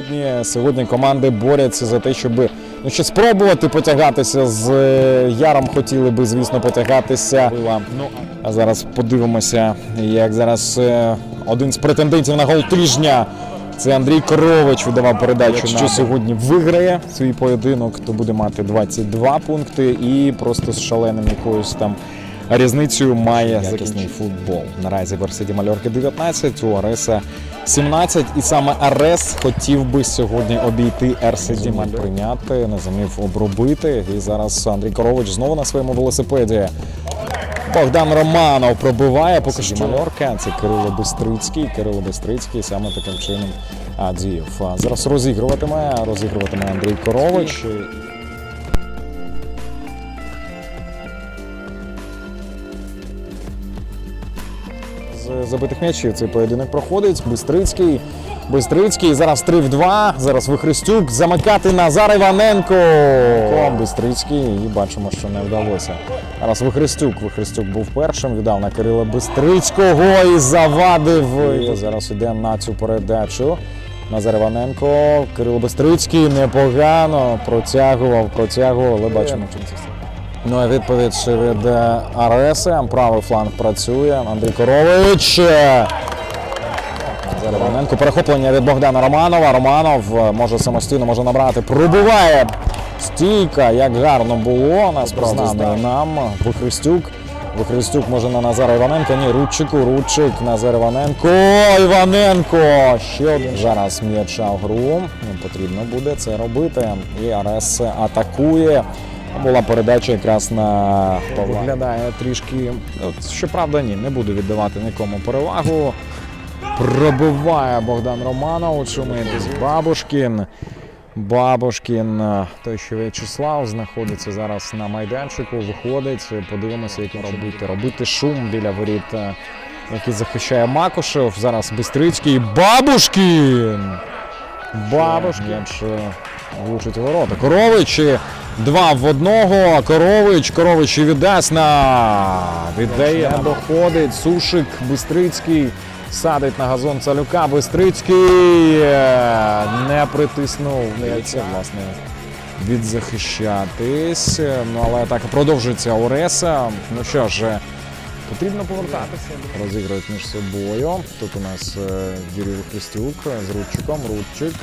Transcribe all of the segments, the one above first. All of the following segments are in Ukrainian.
Сьогодні, сьогодні команди борються за те, щоб ну, ще спробувати потягатися з е, Яром. Хотіли би, звісно, потягатися. Ну, а зараз подивимося, як зараз е, один з претендентів на гол тижня. Це Андрій Корович видавав передачу. Якщо сьогодні виграє свій поєдинок, то буде мати 22 пункти і просто з шаленим якоюсь там різницею має якісний футбол. Наразі в Арседі Мальорки 19, у Ареса 17. І саме Арес хотів би сьогодні обійти Маль прийняти, не зумів обробити. І зараз Андрій Корович знову на своєму велосипеді. Богдан Романов пробиває поки що Мальорка. Це Кирило Бистрицький. Кирило Бистрицький саме таким чином діяв. Зараз розігруватиме, розігруватиме Андрій Корович. Забитих м'ячів цей поєдинок проходить. Бистрицький. Бистрицький. Зараз 3 в 2. Зараз Вихрестюк. Замикати Назар Іваненко. Бистрицький. І бачимо, що не вдалося. Зараз Вихрестюк. Вихрестюк був першим. Віддав на Кирила Бистрицького і завадив. І зараз йде на цю передачу. Назар Іваненко. Кирило Бистрицький непогано протягував, протягував, але бачимо, чим це все. Ну а відповідь від е, Ареси. Правий фланг працює. Андрій Корович. Назар Іваненко. Перехоплення від Богдана Романова. Романов е, може самостійно може набрати. Пробиває стійка. Як гарно було. Насправді нам. Вихрестюк. Вихрестюк може на Назара Іваненка. Ні, Рудчику, Рудчик, Назар Іваненко. Іваненко! Ще один. Зараз м'яча в гру. Потрібно буде це робити. І Арес атакує. Була передача якраз на Павла. Виглядає трішки. От, щоправда, ні, не буду віддавати нікому перевагу. Пробиває Богдан Романов. Чумитись Бабушкін. Бабушкін, е, той, що В'ячеслав, знаходиться зараз на майданчику, виходить. Подивимося, як робити. Робити шум біля воріт, е, який захищає Макушев. Зараз Бистрицький. Бабушкін! Бабушкін. Е, влучить ворота. Корович е, два в одного. Корович. Корович і віддасть на віддає. Не доходить. Сушик, Бистрицький. Садить на газон Цалюка. Бистрицький е, не притиснув. М'яця, власне, відзахищатись. Ну, але атака продовжується Ореса. Ну що ж, е, потрібно повертатися. Розіграють між собою. Тут у нас е, Юрій Христюк з Рудчиком. Рудчик.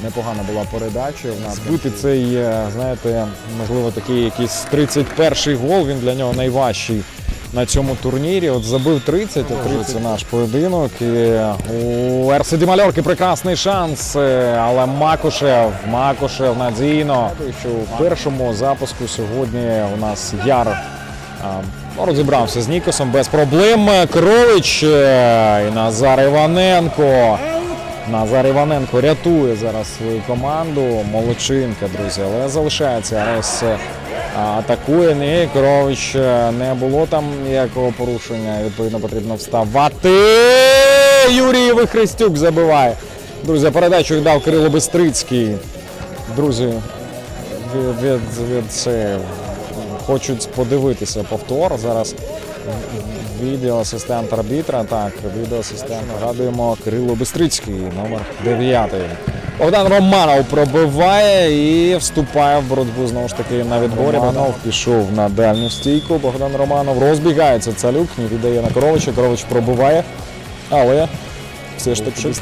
Е, Непогана була передача. У нас збити цей, е, знаєте, можливо, такий якийсь 31-й гол. Він для нього найважчий на цьому турнірі. От забив 30, а 30 наш поєдинок. І у РСД Мальорки прекрасний шанс. е, Але Макушев, Макушев надійно. Що у першому запуску сьогодні у нас Яр ну, розібрався з Нікосом без проблем. Кролич е, і Назар Іваненко. Назар Іваненко рятує зараз свою команду. Молодчинка, друзі, але залишається Арес е, атакує. Ні, Крович е, не було там ніякого порушення. Відповідно, потрібно вставати. Юрій Вихрестюк забиває. Друзі, передачу віддав Кирило Бистрицький. Друзі, від, від, від це, хочуть подивитися повтор. Зараз відеоасистент арбітра. Так, відеоасистент. Нагадуємо Кирило Бистрицький, номер 9. Богдан Романов пробиває і вступає в боротьбу знову ж таки на відборі. Романов пішов на дальню стійку. Богдан Романов розбігається. Цалюк не віддає на Коровича. Корович пробиває, але все ж таки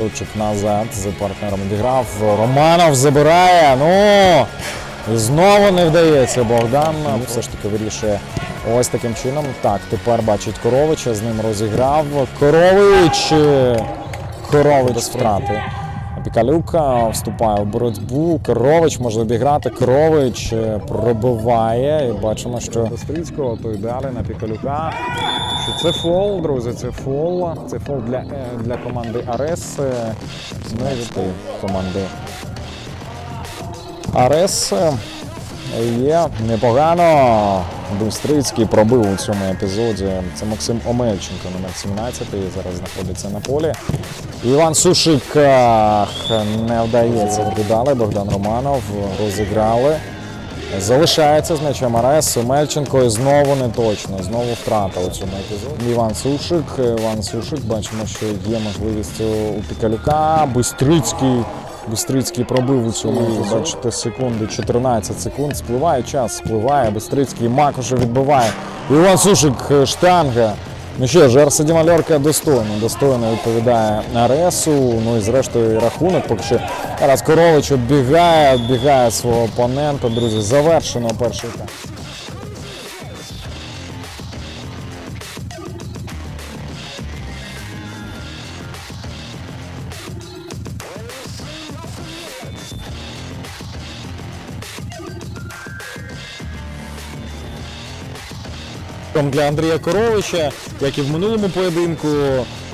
Ручик назад за партнером відіграв. Романов забирає. Ну знову не вдається Богдан. Все ж таки вирішує ось таким чином. Так, тепер бачить Коровича, з ним розіграв. Корович. Корович без втрати. Пікалюка вступає в боротьбу. Корович може обіграти. Корович е, пробиває. І бачимо, що Стрицького, то й далі на Пікалюка. Що це фол, друзі, це фол. Це фол для, е, для команди Арес. е, Знову команди Арес е, є непогано. Бустрицький пробив у цьому епізоді. Це Максим Омельченко, номер 17, зараз знаходиться на полі. Іван Сушик не вдається. Віддали Богдан Романов розіграли. Залишається з м'ячем Арес, Мельченко і знову не точно, знову втрата у цьому епізоді. Іван Сушик, Іван Сушик, бачимо, що є можливість у- Пікалюка. Бистрицький, Бистрицький пробив у цьому. Бачите, секунди, 14 секунд. Спливає час, спливає. Бистрицький Макуша відбиває. Іван Сушик, е, штанга. Ну що ж, Арседі Мальорка достойно, достойно відповідає Аресу. Ну і зрештою рахунок, поки що зараз Корович оббігає, оббігає свого опонента. Друзі, завершено перший тайм. для Андрія Коровича, як і в минулому поєдинку.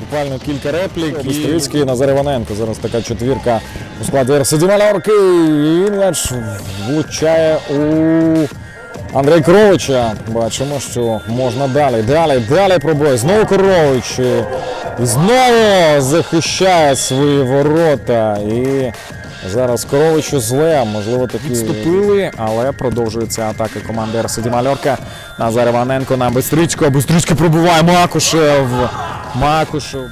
Буквально кілька реплік. Бістрицький, Назар Іваненко. Зараз така четвірка у складі Арседі Малярки. І м'яч влучає у Андрія Коровича. Бачимо, що можна далі. Далі, далі пробує. Знову Корович. І знову захищає свої ворота. І зараз Коровичу зле. Можливо, такі відступили, але продовжується атака команди Арседі Мальорка. Назар Іваненко на Бистрицького. Бистрицький пробуває Макушев. Макушев.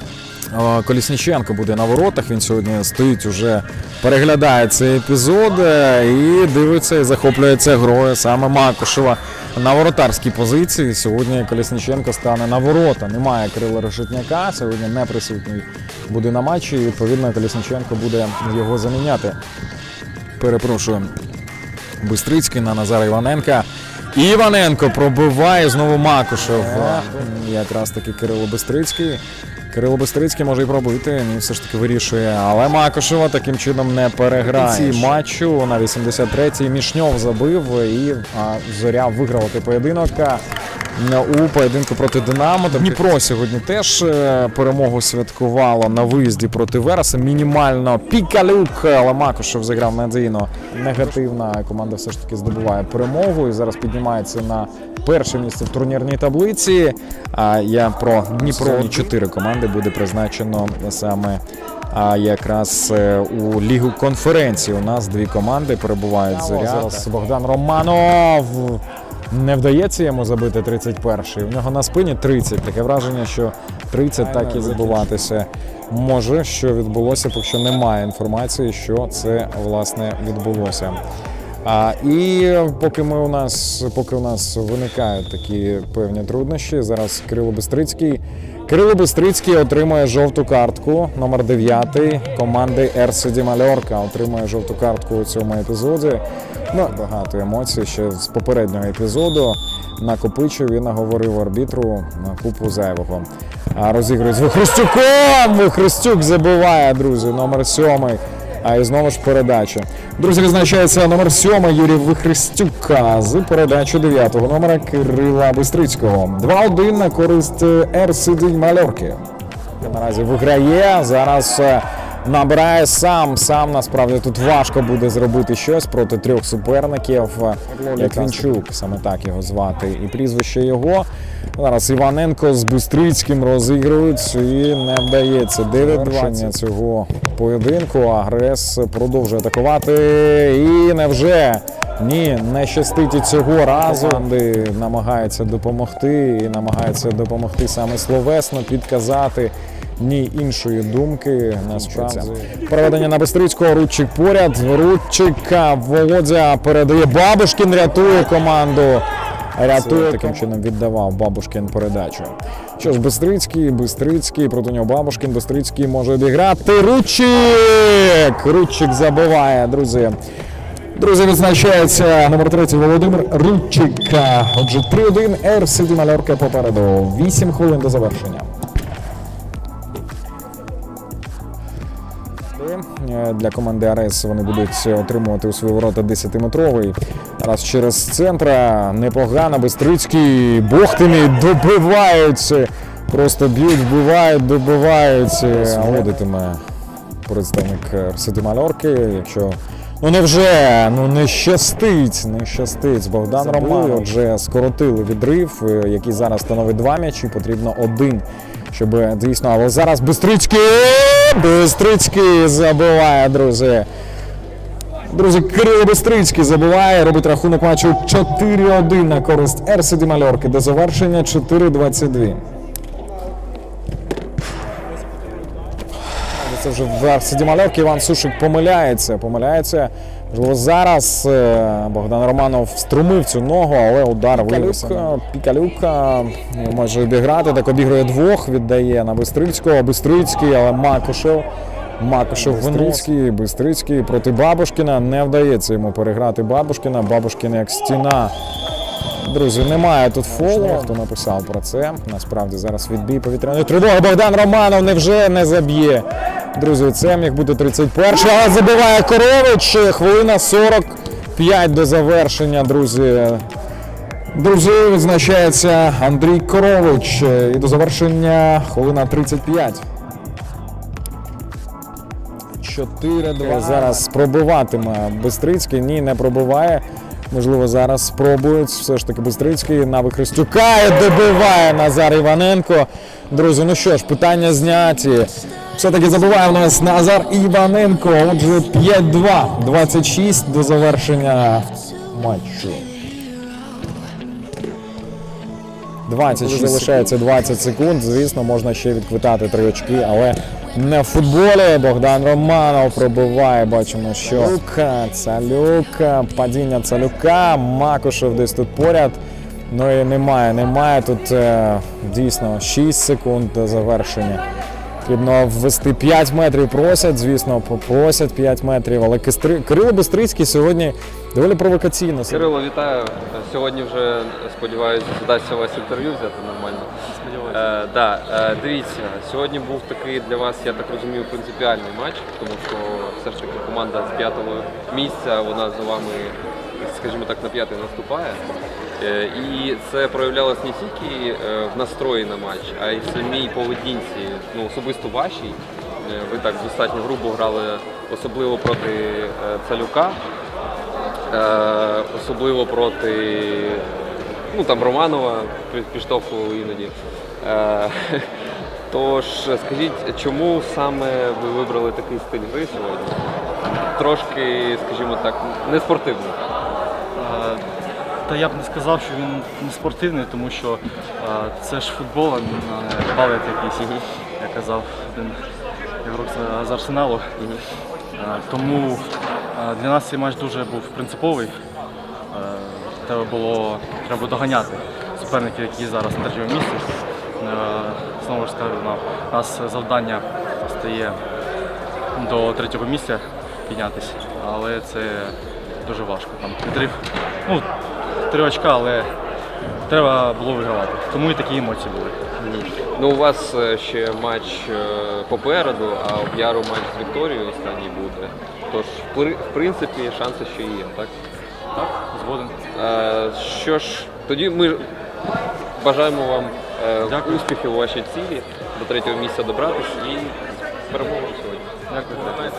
Колісніченко буде на воротах. Він сьогодні стоїть, уже переглядає цей епізод е, і дивиться і захоплюється грою саме Макушева на воротарській позиції. Сьогодні Колісніченко стане на ворота. Немає Крила Решетняка. Сьогодні не присутній буде на матчі. І відповідно Колісніченко буде його заміняти. Перепрошую. Бистрицький на Назара Іваненка. Іваненко пробиває знову Макушев. Якраз таки Кирило Бистрицький. Кирило Бистрицький може і пробити, Він все ж таки вирішує. Але Макушева таким чином не переграє. Ці матчу на 83-й Мішньов забив і а, Зоря виграла той поєдинок. А, У поєдинку проти Динамо. Дніпро сьогодні теж е, перемогу святкувало на виїзді проти Вереса. Мінімально Пікалюк, але Макушев зіграв надійно. Негативна команда все ж таки здобуває перемогу і зараз піднімається на перше місце в турнірній таблиці. А я про Дніпро чотири команди буде призначено саме. А якраз е, у лігу конференції у нас дві команди перебувають. Зараз Богдан Романов. Не вдається йому забити 31-й. В нього на спині 30. Таке враження, що 30 так і відбуватися може. Що відбулося, поки що немає інформації, що це власне відбулося. А, і поки ми у нас, поки у нас виникають такі певні труднощі, зараз Кирило Бистрицький. Кирило Бистрицький отримує жовту картку номер 9 команди RCD Мальорка. Отримує жовту картку у цьому епізоді. Ну, багато емоцій ще з попереднього епізоду. Накопичив і наговорив арбітру на купу зайвого. А розігрують з Вихрестюком! Вихрестюк забиває, друзі, номер сьомий. А і знову ж передача. Друзі, визначається номер 7 Юрій Вихрестюка з передачі 9-го номера Кирила Бистрицького. 2-1 на користь RCD Мальорки. Наразі виграє. Зараз е, набирає сам. Сам насправді тут важко буде зробити щось проти трьох суперників. Як Вінчук, саме так його звати. І прізвище його. Зараз Іваненко з Бистрицьким розігрують і не вдається. 9-2 цього поєдинку. Агрес продовжує атакувати. І невже. Ні, не щастить і цього разу. Команди намагаються допомогти і намагаються допомогти саме словесно підказати. Ні іншої думки насправді. Проведення на Бистрицького, Рудчик поряд. Рудчика Володя передає Бабушкін, рятує команду. Рятує таким чином віддавав Бабушкін передачу. Що ж, Бистрицький, Бистрицький, проти нього Бабушкін, Бистрицький може обіграти. Рудчик! Рудчик забиває, друзі. Друзі, відзначається номер 3 Володимир Рудчика. Отже, 3-1 РСД Мальорка попереду. 8 хвилин до завершення. Для команди Арес вони будуть отримувати у свої ворота 10-метровий. Раз через центра непогано, Бистрицький, Бохтиний добивають. Просто б'ють, вбивають, добивають. Водитиме представник Арсети Мальорки, якщо Ну невже, ну не щастить, не щастить. Богдан Романов вже скоротили відрив, який зараз становить два м'ячі, потрібно один, щоб дійсно. Але зараз Бистрицький! Бистрицький забиває, друзі. Друзі, Кирило Бестрицький забиває, робить рахунок матчу 4-1 на користь РСД Мальорки. До завершення 4-22. Це вже в РСД Мальорки. Іван Сушик помиляється. Помиляється. Можливо, зараз е, Богдан Романов струмив цю ногу, але удар виявився. Пікалюка може обіграти, так обігрує двох, віддає на Бистрицького. Бистрицький, але Макушев. Макушев Венрицький, Бистрицький проти Бабушкіна. Не вдається йому переграти Бабушкіна. Бабушкін як стіна. Друзі, немає тут фолу. Хто написав про це? Насправді зараз відбій повітряної тривоги. Богдан Романов невже не заб'є. Друзі, це міг бути 31 але забиває Корович. Хвилина 45 до завершення, друзі. Друзі, відзначається Андрій Корович. І до завершення хвилина 35. 4-2. Зараз пробиватиме Бистрицький. Ні, не пробиває. Можливо, зараз спробують. Все ж таки Бистрицький на Христюка і добиває Назар Іваненко. Друзі, ну що ж, питання зняті. Все-таки забуває в нас Назар Іваненко. Отже, 5-2. 26 до завершення матчу. 20 залишається 20 секунд. Звісно, можна ще відквитати три очки, але не в футболі. Богдан Романов пробиває. Бачимо, що Цалюка, Цалюка, падіння Цалюка, Макушев десь тут поряд. Ну і немає, немає. Тут е, дійсно 6 секунд до завершення. Потрібно ввести 5 метрів. Просять, звісно, попросять 5 метрів. Але Кистри... Кирило Бестрицький сьогодні доволі провокаційно. Кирило, вітаю. Сьогодні вже сподіваюся, вдасться у вас інтерв'ю взяти нормально. Сподіваюся. Е, да, е, дивіться, сьогодні був такий для вас, я так розумію, принципіальний матч, тому що все ж таки команда з п'ятого місця, вона за вами, скажімо так, на п'ятий наступає. Е, І це проявлялось не тільки е, в настрої на матч, а й в самій поведінці, ну особисто вашій. Е, Ви так достатньо грубо грали, особливо проти Цалюка. Особливо проти ну, там, Романова пі- підштовхували іноді. Тож скажіть, чому саме ви вибрали такий стиль гри сьогодні? Трошки, скажімо так, не спортивний. Е, Та я б не сказав, що він не спортивний, тому що е, це ж футбол, а не балет якийсь, як казав один ігрок з- Арсеналу. Е, Тому е, для нас цей матч дуже був принциповий. Е, Треба було треба доганяти суперників, які зараз на третьому місці. Знову ж скажу, у нас завдання стає до третього місця піднятися, але це дуже важко. Там відрив, ну, три очка, але треба було вигравати. Тому і такі емоції були. Ну, у вас е, ще матч е, попереду, а у Яру матч з Вікторією останній буде. Тож, в при- в принципі, шанси ще є, так? Так, згоден. Е, Що ж, тоді ми бажаємо вам е, Дякую. успіхів у вашій цілі, до третього місця добратися і перемоги сьогодні. Дякую.